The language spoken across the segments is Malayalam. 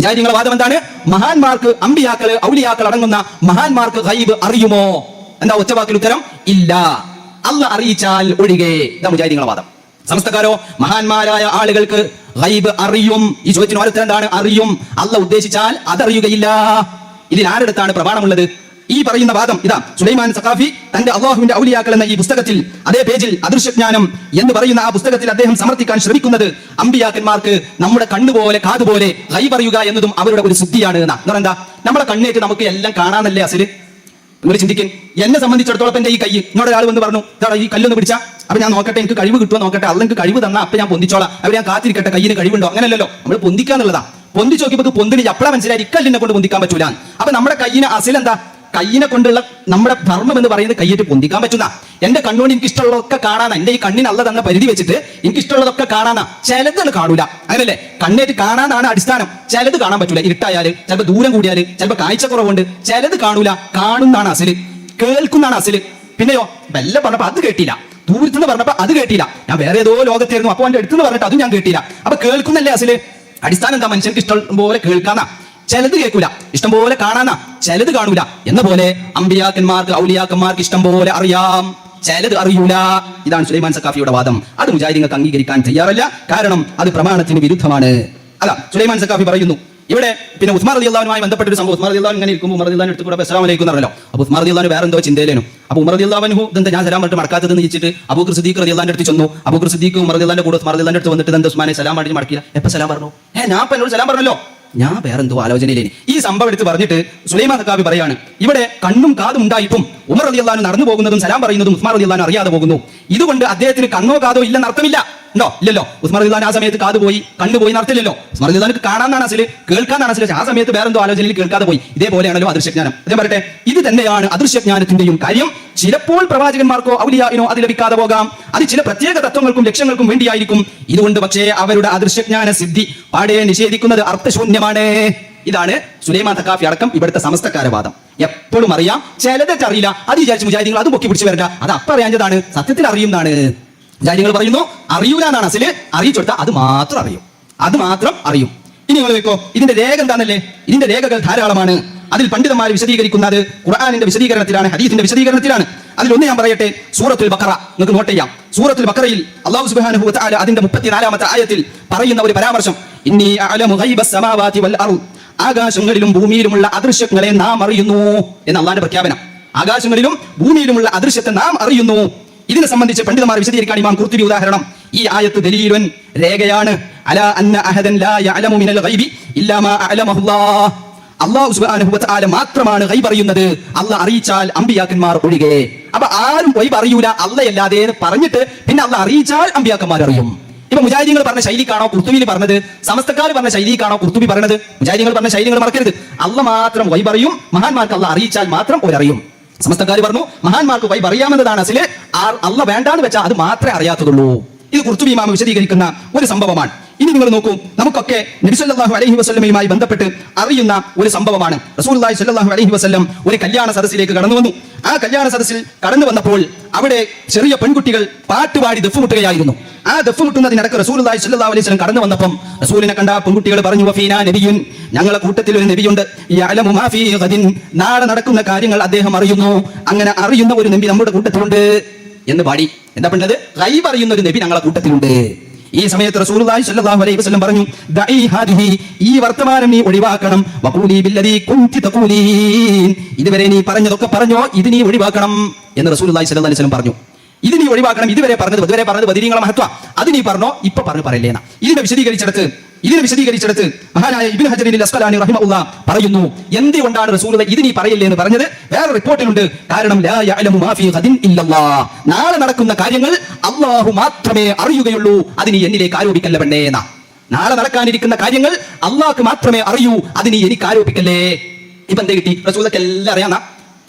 മുജാഹിദിങ്ങളുടെ വാദം എന്താണ്? മഹാന്മാർക്ക് അമ്പിയാക്കൾ ഔലിയാക്കൾ അടങ്ങുന്ന മഹാന്മാർക്ക് ഖൈബ് അറിയുമോ? എന്താ ഒറ്റവാക്കിൽ ഉത്തരം? ഇല്ല. അല്ല അറിയിച്ചാൽ ഒഴികെ. ഇതാ മുജാഹിദിങ്ങളുടെ വാദം. സമസ്തക്കാരോ മഹാന്മാരായ ആളുകൾക്ക് ഖൈബ് അറിയും. ഈ ചോദ്യത്തിന് ഓരോരുത്തരെന്താണ് അറിയും. അല്ല ഉദ്ദേശിച്ചാൽ അതറിയുകയില്ല. ഇതിൽ ആരുടെ അടുത്താണ് പ്രമാണമുള്ളത്? ഈ പറയുന്ന വാദം ഇതാ. സുലൈമാൻ സഖാഫി തന്റെ അള്ളാഹുവിന്റെ ഔലിയാക്കൾ എന്ന ഈ പുസ്തകത്തിൽ അതേ പേജിൽ അദൃശ്യജ്ഞാനം എന്ന് പറയുന്ന ആ പുസ്തകത്തിൽ അദ്ദേഹം സമർത്ഥിക്കാൻ ശ്രമിക്കുന്നത് അമ്പിയാക്കന്മാർക്ക് നമ്മുടെ കണ്ണുപോലെ കാതുപോലെ ഹൈ പറയുക എന്നതും അവരുടെ ഒരു സിദ്ധിയാണ് എന്നാ. പറഞ്ഞാ നമ്മുടെ കണ്ണേറ്റ് നമുക്ക് എല്ലാം കാണാനല്ലേ അസിൽ? നിങ്ങൾ ചിന്തിക്കും. എന്നെ സംബന്ധിച്ചിടത്തോളം എന്റെ ഈ കൈ. എന്നോട് ഒരാൾ വന്ന് പറഞ്ഞു ഇതാ ഈ കല്ലൊന്ന് പിടിച്ചാ. അപ്പൊ ഞാൻ നോക്കട്ടെ എനിക്ക് കഴിവ് കിട്ടുമോ നോക്കട്ടെ. അല്ലെങ്കിൽ കഴിവ് തന്നാ അപ്പൊ ഞാൻ പൊന്തിച്ചോളാം. അവർ ഞാൻ കാത്തിരിക്കട്ടെ കയ്യിന് കഴിവുണ്ടോ? അങ്ങനെയല്ലല്ലോ നമ്മൾ പൊന്തിക്കാന്നുള്ളതാ. പൊന്തിച്ച് നോക്കിയപ്പോൾ പൊന്തിന് അപ്പഴാ മനസ്സിലായി ഇക്കല്ലിനെ കൊണ്ട് പൊന്തിക്കാൻ പറ്റൂല അപ്പൊ നമ്മുടെ കയ്യിന് അസിലെന്താ? കയ്യിനെ കൊണ്ടുള്ള നമ്മുടെ ധർമ്മം എന്ന് പറയുന്നത് കയ്യേറ്റ് പൊന്തിക്കാൻ പറ്റുന്ന. എന്റെ കണ്ണുകൊണ്ട് എനിക്ക് ഇഷ്ടമുള്ളതൊക്കെ കാണാനാ. എന്റെ ഈ കണ്ണിനല്ല തന്ന പരിധി വെച്ചിട്ട് എനിക്ക് ഇഷ്ടമുള്ളതൊക്കെ കാണാനാ. ചിലത് കാണൂല. അങ്ങനല്ലേ? കണ്ണേറ്റ് കാണാനാണ് അടിസ്ഥാനം. ചിലത് കാണാൻ പറ്റൂല. ഇരുട്ടായാൽ ചിലപ്പോൾ ദൂരം കൂടിയാൽ ചിലപ്പോൾ കാഴ്ചക്കുറവുണ്ട്. ചിലത് കാണൂല. കാണുന്നാണ് അസിൽ. കേൾക്കുന്നതാണ് അസിൽ. പിന്നെയോ വല്ല പറഞ്ഞപ്പോ അത് കേട്ടില്ല. ദൂരത്തുനിന്ന് പറഞ്ഞപ്പോ അത് കേട്ടില്ല. ഞാൻ വേറെ ഏതോ ലോകത്തായിരുന്നു. അപ്പൊ എന്റെ അടുത്തുനിന്ന് പറഞ്ഞിട്ട് അതും ഞാൻ കേട്ടില്ല. അപ്പൊ കേൾക്കുന്നല്ലേ അസിൽ? അടിസ്ഥാനം എന്താ? മനുഷ്യർക്ക് ഇഷ്ടം പോലെ കേൾക്കാന്നാ. ചിലത് കേൾക്കൂല. ഇഷ്ടം പോലെ കാണാനാ. ചിലത് കാണൂല. എന്ന പോലെ അമ്പിയാക്കന്മാർക്ക് ഔലിയാക്കന്മാർക്ക് ഇഷ്ടം പോലെ അറിയാം. ചിലത് അറിയൂല. ഇതാണ് സുലൈമാൻ സക്കാഫിയുടെ വാദം. അത് മുജാഹിദിങ്ങൾക്ക് അംഗീകരിക്കാൻ തയ്യാറല്ല. കാരണം അത് പ്രമാണത്തിന് വിരുദ്ധമാണ്. അല്ല സുലൈമാൻ സക്കാഫി പറയുന്നു. ഇവിടെ പിന്നെ ഉസ്മാർ അലി ബന്ധപ്പെട്ട ഒരു സംഭവം. ഉസ്മാർ അലി അള്ളാഹു ഇങ്ങനെ ഇരിക്കുമ്പോൾ ഉമർ അലി അള്ളാഹു എടുത്ത് കൂടെ അസ്സലാമു അലൈക്കും എന്നല്ലോ അപ്പൊ ഉസ്മാർ അലി അള്ളാഹു വേറെ എന്തോ ചിന്തയിലേനു. അപ്പൊ ഉമർ അലി അള്ളാഹു ഇതെന്താ ഞാൻ സലാം പറഞ്ഞിട്ട് മടക്കാത്തതെന്ന് ചോദിച്ചിട്ട് അബൂഖർ സിദ്ദീഖ് അള്ളാഹിന്റെ അടുത്ത് ചെന്നു. അബൂഖർ സിദ്ദീഖ് ഉമർ അലി കൂടെ ഉസ്മാർ അലി എടുത്ത് വന്നിട്ട് എന്താ ഉസ്മാനെ സലാം പറഞ്ഞ് മടക്കില്ല എപ്പോ സലാം പറഞ്ഞു? ഏ ഞാൻ എന്നോട് സലാം പറഞ്ഞല്ലോ. ഞാൻ വേറെ എന്തോ ആലോചനയിലേനി. ഈ സംഭവം എടുത്ത് പറഞ്ഞിട്ട് സുലൈമാൻ ഹക്കാബി പറയാണ് ഇവിടെ കണ്ണും കാതും ഉണ്ടായിട്ടും ഉമർ അലി അള്ളഹാൻ നടന്നു പോകുന്നതും സലാം പറയുന്നതും ഉസ്മാർ അലി അള്ളഹാൻ അറിയാതെ പോകുന്നു. ഇതുകൊണ്ട് അദ്ദേഹത്തിന് കണ്ണോ കാതോ ഇല്ലെന്ന് അർത്ഥമില്ല ഉണ്ടോ ഇല്ലല്ലോ. ഉസ്മാൻ അലി ആ സമയത്ത് കാത് പോയി കണ്ടുപോയി നടത്തില്ലല്ലോ ഉസ്മാർ അലി കാണാനാണ് അസിൽ കേൾക്കാനാണ് അസിൽ. ആ സമയത്ത് വേറെ എന്തോ ആലോചനയിൽ കേൾക്കാതെ പോയി. ഇതേപോലെയാണല്ലോ അദൃശ്യജ്ഞാനം. അതേ പറയട്ടെ ഇത് തന്നെയാണ് അദൃശ്യജ്ഞാനത്തിന്റെയും കാര്യം. ചിലപ്പോൾ പ്രവാചകന്മാർക്കോ ഔലിയായിനോ അത് ലഭിക്കാതെ പോകാം. അത് ചില പ്രത്യേക തത്വങ്ങൾക്കും ലക്ഷ്യങ്ങൾക്കും വേണ്ടിയായിരിക്കും. ഇതുകൊണ്ട് പക്ഷേ അവരുടെ അദൃശ്യജ്ഞാന സിദ്ധി പാടെ നിഷേധിക്കുന്നത് അർത്ഥശൂന്യമാണ്. ഇതാണ് സുലൈമാൻ തക്കാഫി അടക്കം ഇവിടുത്തെ സമസ്തക്കാര വാദം എപ്പോഴും അറിയാം ചിലതൊക്കെ അറിയില്ല. അത് വിചാരിച്ച് മുജാഹിദികൾ അത് പൊക്കി പിടിച്ചു വരണ്ട. അത് അപ്പ സത്യത്തിൽ അറിയുന്നതാണ്. മുജാഹിദികൾ പറയുന്നു അറിയൂല എന്നാണ് അസിൽ. അറിയിച്ചെടുത്ത അത് മാത്രം അറിയും. അത് മാത്രം അറിയും. ഇനി നിങ്ങൾ വെക്കോ ഇതിന്റെ രേഖ എന്താണല്ലേ ഇതിന്റെ രേഖകൾ ധാരാളമാണ്. അതിൽ പണ്ഡിതന്മാർ വിശദീകരിക്കുന്നത് ഖുർആാനിന്റെ വിശദീകരണത്തിലാണ് ഹദീസിന്റെ വിശദീകരണത്തിലാണ്. അതിലൊന്ന് ഞാൻ പറയട്ടെ സൂറത്തുൽ ബക്കറ നിങ്ങൾക്ക് നോട്ട് ചെയ്യാം. സൂറത്തുൽ ബക്കറയിൽ അള്ളാഹു സുബ്ഹാനഹു അതിന്റെ മുപ്പത്തിനാലാമത്തെ ആയത്തിൽ പറയുന്ന ഒരു പരാമർശം. ഇന്നി വൽ ആകാശങ്ങളിലും ഭൂമിയിലുമുള്ള അദൃശ്യങ്ങളെ നാം അറിയുന്നു എന്ന് അള്ളാന്റെ പ്രഖ്യാപനം. ആകാശങ്ങളിലും ഭൂമിയിലുമുള്ള അദൃശ്യത്തെ നാം അറിയുന്നു. ഇതിനെ സംബന്ധിച്ച് പണ്ഡിതന്മാർ വിശദീകരിക്കാൻ ഇമാം കുർത്തുബി ഉദാഹരണം. ഈ ആയത്ത് ദലീലുൻ രേഖയാണ്. അല അന്ന അഹദൻ ലാ യഅലമു മിനൽ ഗൈബി ഇല്ലാ മാ അഅലമഹുല്ലാഹ് അള്ളാഹു സുബ്ഹാനഹു വതആല മാത്രമാണ് ഗൈബ് അറിയുന്നത്. അള്ളാഹ് അറിയിച്ചാൽ അമ്പിയാക്കന്മാർ ഒഴികെ. അപ്പൊ ആരും ഗൈബ് അറിയൂല അല്ലാതെ പറഞ്ഞിട്ട് പിന്നെ അള്ളാഹ് അറിയിച്ചാൽ അമ്പിയാക്കന്മാർ അറിയും. ഇപ്പൊ മുജാഹിദീങ്ങൾ പറഞ്ഞ ശൈലിക്കാണോ കുർത്തുബിയിൽ പറഞ്ഞത്? സമസ്തക്കാർ പറഞ്ഞ ശൈലിക്കാണോ കുർത്തുബി പറഞ്ഞത്? മുജാഹിദീങ്ങൾ പറഞ്ഞ ശൈലികൾ മറക്കരുത്. അല്ല മാത്രം വൈ അറിയും മഹാന്മാർക്ക് അല്ല അറിയിച്ചാൽ മാത്രം ഒരറിയും സമസ്തക്കാർ പറഞ്ഞു മഹാന്മാർക്ക് വൈബ് അറിയാമെന്നതാണ് അസിൽ. അള്ള വേണ്ടാന്ന് വെച്ചാൽ അത് മാത്രമേ അറിയാത്തതുള്ളൂ. ഇത് കുർത്തുബി ഇമാം വിശദീകരിക്കുന്ന ഒരു സംഭവമാണ്. ഇനി നിങ്ങൾ നോക്കൂ നമുക്കൊക്കെ നബിസല്ലാഹു അലഹി വസ്ലമയുമായി ബന്ധപ്പെട്ട് അറിയുന്ന ഒരു സംഭവമാണ്. റസൂലുള്ളാഹി സ്വല്ലല്ലാഹു അലഹി വസല്ലം ഒരു കല്യാണ സദസ്സിലേക്ക് കടന്നു വന്നു. ആ കല്യാണ സദസ്സിൽ കടന്നു വന്നപ്പോൾ അവിടെ ചെറിയ പെൺകുട്ടികൾ പാട്ടുപാടി ദഫുമുട്ടുകയായിരുന്നു ആ ദഫുമുട്ടുന്നതിനിടക്ക് റസൂലുള്ളാഹി സല്ലാ അലൈഹി വസല്ലം കടന്നു വന്നപ്പം റസൂലിനെ കണ്ട പെൺകുട്ടികൾ പറഞ്ഞു വഫീനാ നബിയുൻ ഞങ്ങളെ കൂട്ടത്തിൽ ഒരു നബിയുണ്ട്. നാളെ നടക്കുന്ന കാര്യങ്ങൾ അദ്ദേഹം അറിയുന്നു. അങ്ങനെ അറിയുന്ന ഒരു നബി നമ്മുടെ കൂട്ടത്തിലുണ്ട്. എന്ന് പാടി. എന്താ പറഞ്ഞത്? റൈവ് അറിയുന്ന ഒരു നബി ഞങ്ങളെ കൂട്ടത്തിലുണ്ട്. ഈ സമയത്ത് റസൂലുള്ളാഹി സ്വല്ലല്ലാഹു അലൈഹി വസല്ലം പറഞ്ഞു ദഈ ഹാദിഹി ഈ വർത്തമാനം നീ ഒഴിവാക്കണം. വഖൂലി ബില്ലദീ കുൻതി ഇതുവരെ നീ പറഞ്ഞതൊക്കെ പറഞ്ഞോ ഇത് നീ ഒഴിവാക്കണം എന്ന് റസൂലുള്ളാഹി സ്വല്ലല്ലാഹു അലൈഹി വസല്ലം പറഞ്ഞു. ഇത് നീ ഒഴിവാക്കണം ഇതുവരെ പറഞ്ഞത് ഇതുവരെ പറഞ്ഞത് ബദരീങ്ങളെ മഹത്വ. അത് നീ പറഞ്ഞോ ഇപ്പൊ പറഞ്ഞു പറയില്ലേന. ഇതിനെ വിശദീകരിച്ചെടുത്ത് ഇതിനെ വിശദീകരിച്ചെടുത്ത് മഹാനായ ഇബിൻ ഹജറിൽ അസ്കലാനി റഹിമുള്ള പറയുന്നു. എന്തുകൊണ്ടാണ് റസൂലുള്ളാഹി ഇത് നീ പറയില്ലേ എന്ന് പറഞ്ഞത്? വേറെ റിപ്പോർട്ടിലുണ്ട്. കാരണം നാളെ നടക്കുന്ന കാര്യങ്ങൾ അള്ളാഹു മാത്രമേ അറിയുകയുള്ളൂ. അത് നീ എന്നിലേക്ക് ആരോപിക്കല്ല പെണ്ണേ എന്നാ നാളെ നടക്കാനിരിക്കുന്ന കാര്യങ്ങൾ അള്ളാഹ്ക്ക് മാത്രമേ അറിയൂ. അത് നീ എനിക്ക് ആരോപിക്കല്ലേ? ഇപ്പൊ എന്തേ കിട്ടി? റസൂലക്ക് എല്ലാം അറിയാന്നാ.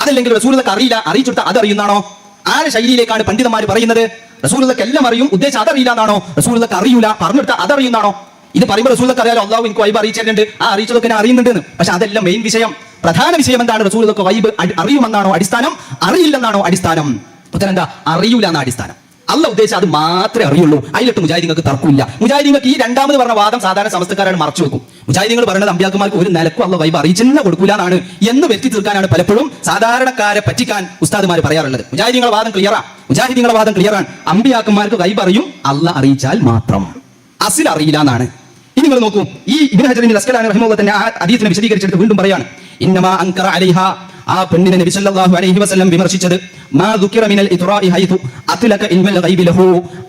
അതല്ലെങ്കിൽ റസൂലക്ക് അറിയില്ല അറിയിച്ചിട്ട് അത് അറിയുന്നാണോ? ആരെ ശൈലിയിലേക്കാണ് പണ്ഡിതന്മാർ പറയുന്നത്? റസൂലക്ക് എല്ലാം അറിയും ഉദ്ദേശം അതറിയില്ല എന്നാണോ റസൂലക്ക് അറിയൂല പറഞ്ഞെടുത്ത അതറിയുന്നാണോ? ഇത് പറയുമ്പോൾ റസൂലക്ക് അറിയാലോ അള്ളാഹു എനിക്ക് വൈബ് അറിയിച്ചിട്ടുണ്ട്. ആ അറിയിച്ചതൊക്കെ ഞാൻ അറിയുന്നുണ്ടെന്ന് പക്ഷെ അതെല്ലാം മെയിൻ വിഷയം. പ്രധാന വിഷയം എന്താണ്? റസൂലക്ക് വൈബ് അറിയുമെന്നാണോ അടിസ്ഥാനം? അറിയില്ലെന്നാണോ അടിസ്ഥാനം? ഉത്തരം എന്താ? അറിയൂല എന്ന അടിസ്ഥാനം. അല്ല ഉദ്ദേശം അത് മാത്രമേ അറിയുള്ളൂ. അതിലിട്ട് മുജാഹിദിങ്ങൾക്ക് തർക്കമില്ല. മുജാഹിദിങ്ങൾക്ക് ഈ രണ്ടാമത് പറഞ്ഞ വാദം സാധാരണ സമസ്തക്കാരാണ് മറച്ചു വെക്കും. മുജാഹിദീങ്ങൾ പറയുന്നത് അമ്പ്യാക്കുമാർക്ക് ഒരു നിലക്കും അള്ള വൈബ് അറിയിച്ചില്ല കൊടുക്കൂല എന്നാണ് എന്ന് വരുത്തി തീർക്കാനാണ് പലപ്പോഴും സാധാരണക്കാരെ പറ്റിക്കാൻ ഉസ്താദുമാർ പറയാറുള്ളത്. മുജാഹിദീങ്ങളെ വാദം ക്ലിയറാ മുജാഹിദീങ്ങളെ വാദം ക്ലിയറാണ് അമ്പിയാക്കന്മാർക്ക് വൈബ് അറിയും അല്ല അറിയിച്ചാൽ മാത്രം. അസിൽ അറിയില്ല എന്നാണ് ഇനി നിങ്ങൾ നോക്കൂ ഈ ഇബിൻ ഹജറിന്റെ ലസ്കലാണ് റഹിമഹുല്ലാഹ് തന്നെ ആ ഹദീസിനെ വിശദീകരിച്ചിട്ട് വീണ്ടും പറയാണ് ഇന്നമാ അങ്കറ അലൈഹ ആ പെണ്ണിനെ നബി സല്ലല്ലാഹു അലൈഹി വസല്ലം വിമർശിച്ചത് മാ ദുക്കിറ മിനൽ ഇത്റാഇ ഹൈതു അത്ലക ഇൽമൽ ഗൈബി ലഹു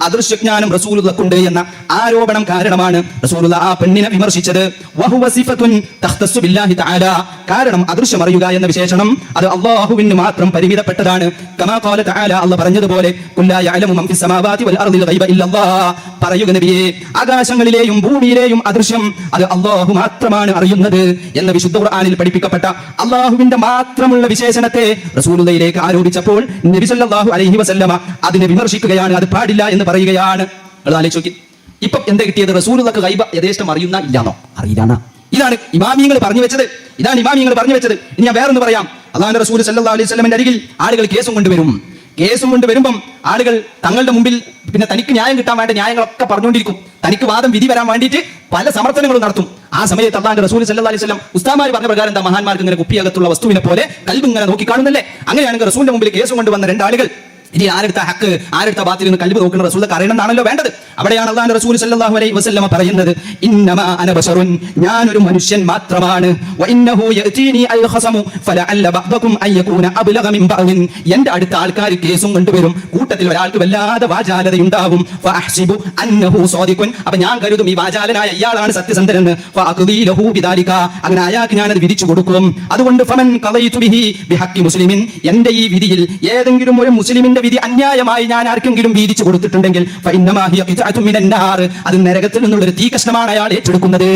അദൃശ്യജ്ഞാനം റസൂലുള്ളാഹ്ക്കുണ്ട് എന്ന ആരോപണം കാരണമാണ് റസൂലുള്ള ആ പെണ്ണിനെ വിമർശിച്ചത്. വഹുവ സിഫത്തുൻ തഖ്തസ്സു ബില്ലാഹി തആല. കാരണം അദൃശ്യം അറിയുക എന്ന വിശേഷണം അത് അല്ലാഹുവിന് മാത്രം പരിമിതപ്പെട്ടതാണ്. കമാ ഖാല തആല അല്ലാഹ് പറഞ്ഞതുപോലെ കുല്ലാ യഅലമു മം ഫിസ് സമാവാതി വൽ അർദിൽ ഗൈബ ഇല്ലല്ലാഹ്. പറയുക നബിയേ ആകാശങ്ങളിലെയും ഭൂമിയിലെയും അദൃശ്യം അത് അല്ലാഹു മാത്രമാണ് അറിയുന്നത് എന്ന വിശുദ്ധ ഖുർആനിൽ പഠിപ്പിക്കപ്പെട്ട അള്ളാഹുവിന്റെ മാത്രമുള്ള വിശേഷണത്തെ റസൂലുള്ളയിലേക്ക് ആരോപിച്ചപ്പോൾ നബി സല്ലല്ലാഹു അലൈഹി വസല്ലമ അതിനെ വിമർശിക്കുകയാണ് അത് പാടില്ല എന്ന് പറയുകയാണ്. ഇപ്പൊ എന്താ കിട്ടിയത്? റസൂലുള്ളക്ക് ഗൈബ യഥേഷ്ടം അറിയുന്ന ഇല്ലാന്നോ? അറിയില്ലാന്നാ. ഇതാണ് ഇമാമിയങ്ങൾ പറഞ്ഞു വെച്ചത്. ഇതാണ് ഇമാമിയങ്ങൾ പറഞ്ഞു വെച്ചത്. ഇനി ഞാൻ വേറൊന്ന് പറയാം. അള്ളാഹുന്റെ റസൂൽ സല്ലല്ലാഹു അലൈഹി വസല്ലമന്റെ അരികിൽ ആളുകൾ കേസും കൊണ്ടുവരും. കേസും കൊണ്ട് വരുമ്പം ആളുകൾ തങ്ങളുടെ മുമ്പിൽ പിന്നെ തനിക്ക് ന്യായം കിട്ടാൻ വേണ്ട ന്യായങ്ങളൊക്കെ പറഞ്ഞുകൊണ്ടിരിക്കും. തനിക്ക് വാദം വിധി വരാൻ വേണ്ടിയിട്ട് പല സമർത്ഥനങ്ങളും നടത്തും. ആ സമയത്ത് അള്ളാന്റെ റസൂൽ സല്ലല്ലാഹു അലൈഹി സ്വലം ഉസ്താമാർ പറഞ്ഞ പ്രകാരം എന്താ മഹാന്മാർക്ക് ഇങ്ങനെ കുപ്പിയകത്തുള്ള വസ്തുവിനെ പോലെ കൽബ് ഇങ്ങനെ നോക്കി കാണുന്നല്ലേ? അങ്ങനെയാണെങ്കിൽ റസൂലിന്റെ മുമ്പിൽ കേസും കൊണ്ട് വന്ന രണ്ടാളുകൾ ഇനി ആരെടുത്ത ഹക്ക് ആരെടുത്ത ബാത്തിൽ നിന്ന് കൽബ് നോക്കുന്ന റസൂലക്ക് അറിയണമെന്നാണല്ലോ വേണ്ടത്. അവിടെയാണ് അള്ളാഹു റസൂൽ സല്ലല്ലാഹു അലൈഹി വസല്ലമ പറയുന്നത് ഇന്നമാ അന ബശറുൻ ഞാൻ ഒരു മനുഷ്യൻ മാത്രമാണ്. വഇന്നഹു യഅതീനി അൽ ഖസമു ഫലഅല്ല ബഅദകും അയകൂന യകൂന അബ്ലഗ മിൻ ബഅദിൻ. എന്റെ അടുത്ത ആൾക്കാർ കേസും കൊണ്ടുവരും. കൂട്ടത്തിൽ ഒരാൾക്ക് വല്ലാതെ വാചാലത ഉണ്ടാവും ഫഅഹ്സിബു അന്നഹു സാദിഖുൻ. അപ്പോൾ ഞാൻ കരുതും ഈ വാചാലനായ ഇയാളാണ് സത്യസന്ധനെന്ന്. ഫഅഖ്ദീ ലഹു ബിദാലിക. അങ്ങനെ അയാൾക്ക് ഞാൻ അത് വിധിച്ചു കൊടുക്കും. അതുകൊണ്ട് ഫമൻ ഖളൈതു ബിഹി ബിഹഖി മുസ്ലിമിൻ. എന്റെ ഈ വിധിയിൽ ഏതെങ്കിലും ഒരു മുസ്ലിമിന്റെ വിധി അന്യായമായി ഞാൻ ആർക്കെങ്കിലും വീതിച്ചു കൊടുത്തിട്ടുണ്ടെങ്കിൽ അത് നരകത്തിൽ നിന്നുള്ള ഒരു തീ കഷ്ണമാണ് അയാൾ ഏറ്റെടുക്കുന്നത്.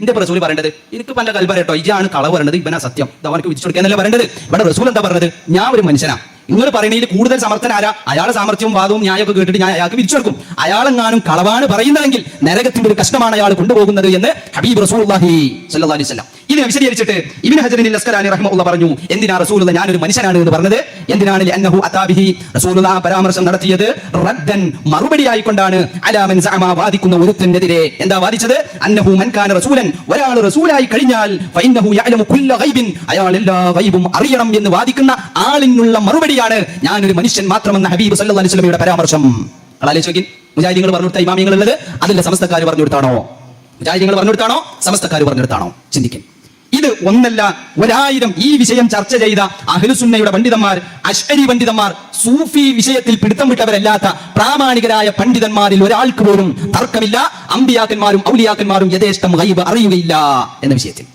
എന്റെ റസൂൽ പറയേണ്ടത് എനിക്ക് പല കൽ പറയട്ടോ ഇജാണ് കളവ് പറയുന്നത് ഇവനാ സത്യം. അവനക്ക് വിധിച്ചു കൊടുക്കാന്നല്ല പറയേണ്ടത്? ഇവിടെ റസൂൽ എന്താ പറഞ്ഞത്? ഞാൻ ഒരു മനുഷ്യനാ. നിങ്ങൾ പറയണതിൽ കൂടുതൽ സമർത്ഥനാരാ അയാളെ സാമർത്ഥ്യവും വാദവും ന്യായമൊക്കെ കേട്ടിട്ട് ഞാൻ അയാൾക്ക് വിരിച്ചെടുക്കും അയാളെങ്ങാനും കളവാണ് പറയുന്നതെങ്കിൽ നരകത്തിന്റെ ഒരു കഷ്ണമാണ് അയാൾ കൊണ്ടുപോകുന്നത് എന്ന് ഹബീബ് റസൂൽ അലൈഹി ഇതിനെ വിശദീകരിച്ചിട്ട് ഇബിൻ ഹജറിൻ ലസ്കരാനി റഹ്മുള്ള പറഞ്ഞു എന്തിനാ റസൂലുള്ള ഞാനൊരു മനുഷ്യനാണ് എന്ന് പറഞ്ഞത്? എന്തിനാണ് അന്നഹു അതാബിഹി റസൂലുള്ള പരാമർശം നടത്തിയത്? റദ്ദൻ മറുപടി ആയിക്കൊണ്ടാണ് അലാമൻ സഅമ വാദിക്കുന്ന ഒരുത്തിനെതിരെ. എന്താ വാദിച്ചത്? അന്നഹു മൻ കാന റസൂലൻ ഒരാൾ റസൂലായി കഴിഞ്ഞാൽ ഫഇന്നഹു യഅലമു കുല്ല ഗൈബിൻ അയാൾ എല്ലാ ഗൈബും അറിയണം എന്ന് വാദിക്കുന്ന ആളിനുള്ള മറുപടിയാണ് ഞാനൊരു മനുഷ്യൻ മാത്രമെന്ന ഹബീബ് സല്ലല്ലാഹു അലൈഹി വസല്ലമയുടെ പരാമർശം. ആലോചിച്ച് മുജാഹിദീങ്ങൾ പറഞ്ഞു കൊടുത്ത ഇമാമിങ്ങൾ ഉള്ളത് അതിന്റെ സമസ്തക്കാർ പറഞ്ഞു കൊടുത്താണോ? മുജാഹിദീങ്ങൾ പറഞ്ഞു കൊടുത്താണോ? സമസ്തക്കാർ പറഞ്ഞു കൊടുത്താണോ? ചിന്തിക്കും. ഇത് ഒന്നല്ല ഒരായിരം ഈ വിഷയം ചർച്ച ചെയ്ത അഹ്ലുസുന്നയുടെ പണ്ഡിതന്മാർ അഷ്അരി പണ്ഡിതന്മാർ സൂഫി വിഷയത്തിൽ പിടുത്തം വിട്ടവരല്ലാത്ത പ്രാമാണികരായ പണ്ഡിതന്മാരിൽ ഒരാൾക്ക് പോലും തർക്കമില്ല. അമ്പിയാക്കന്മാരും ഔലിയാക്കന്മാരും യഥേഷ്ടം ഗൈബ് അറിയുകയില്ല എന്ന വിഷയത്തിൽ.